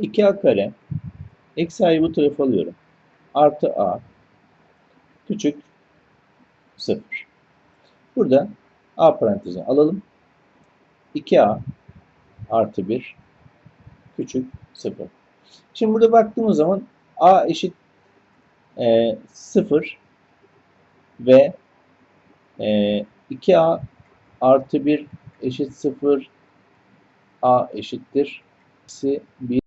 2a kare eksi a'yı bu tarafa alıyorum. Artı a küçük 0. Burada a parantezini alalım. 2a artı 1 küçük 0. Şimdi burada baktığımız zaman a eşit e, 0 ve e, 2a artı 1 eşit 0 a eşittir eksi 1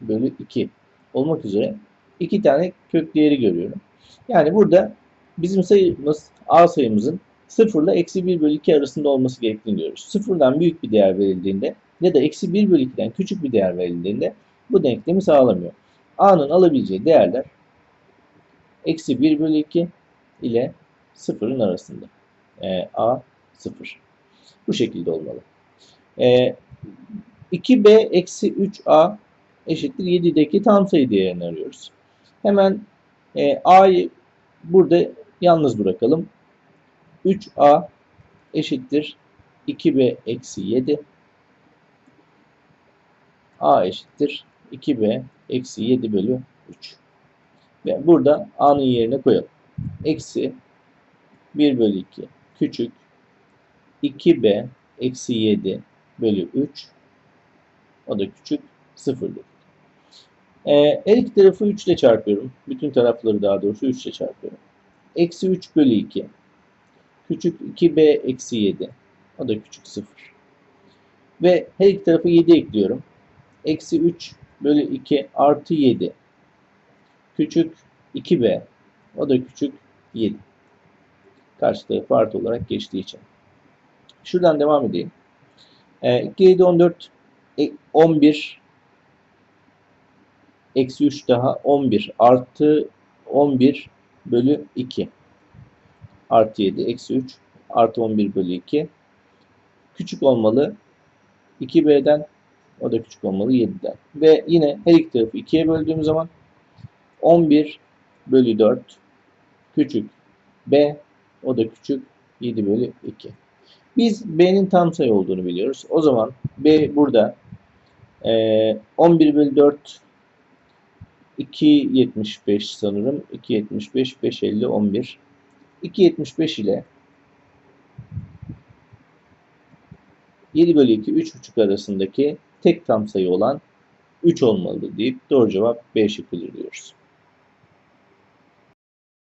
bölü 2 olmak üzere iki tane kök değeri görüyorum. Yani burada bizim sayımız a sayımızın 0 ile eksi 1 bölü 2 arasında olması gerektiğini görüyoruz. Sıfırdan büyük bir değer verildiğinde ya da eksi 1 bölü 2'den küçük bir değer verildiğinde bu denklemi sağlamıyor. a'nın alabileceği değerler eksi 1 bölü 2 ile 0'ın arasında. E, a 0. Bu şekilde olmalı. E, 2b eksi 3a eşittir 7'deki tam sayı değerini arıyoruz. Hemen e, a'yı burada yalnız bırakalım. 3a eşittir 2b eksi 7 a eşittir 2b eksi 7 bölü 3. Ve burada a'nın yerine koyalım. Eksi 1 bölü 2 küçük 2b eksi 7 bölü 3 o da küçük 0 dedik. Ee, her iki tarafı 3 ile çarpıyorum. Bütün tarafları daha doğrusu 3 ile çarpıyorum. Eksi 3 bölü 2 küçük 2b eksi 7 o da küçük 0. Ve her iki tarafı 7 ekliyorum. Eksi 3 bölü 2 artı 7 küçük 2b o da küçük 7. Karşı tarafı artı olarak geçtiği için. Şuradan devam edeyim. E, 2, 7, 14, 11 eksi 3 daha 11 artı 11 bölü 2 artı 7 eksi 3 artı 11 bölü 2 küçük olmalı 2b'den o da küçük olmalı 7'den. Ve yine her iki tarafı 2'ye böldüğüm zaman 11 bölü 4 küçük b o da küçük 7 bölü 2. Biz b'nin tam sayı olduğunu biliyoruz. O zaman b burada e, 11 bölü 4 2.75 sanırım. 2.75 5.50 11. 2.75 ile 7 bölü 2 3.5 arasındaki tek tam sayı olan 3 olmalı deyip doğru cevap B şıkkıdır diyoruz.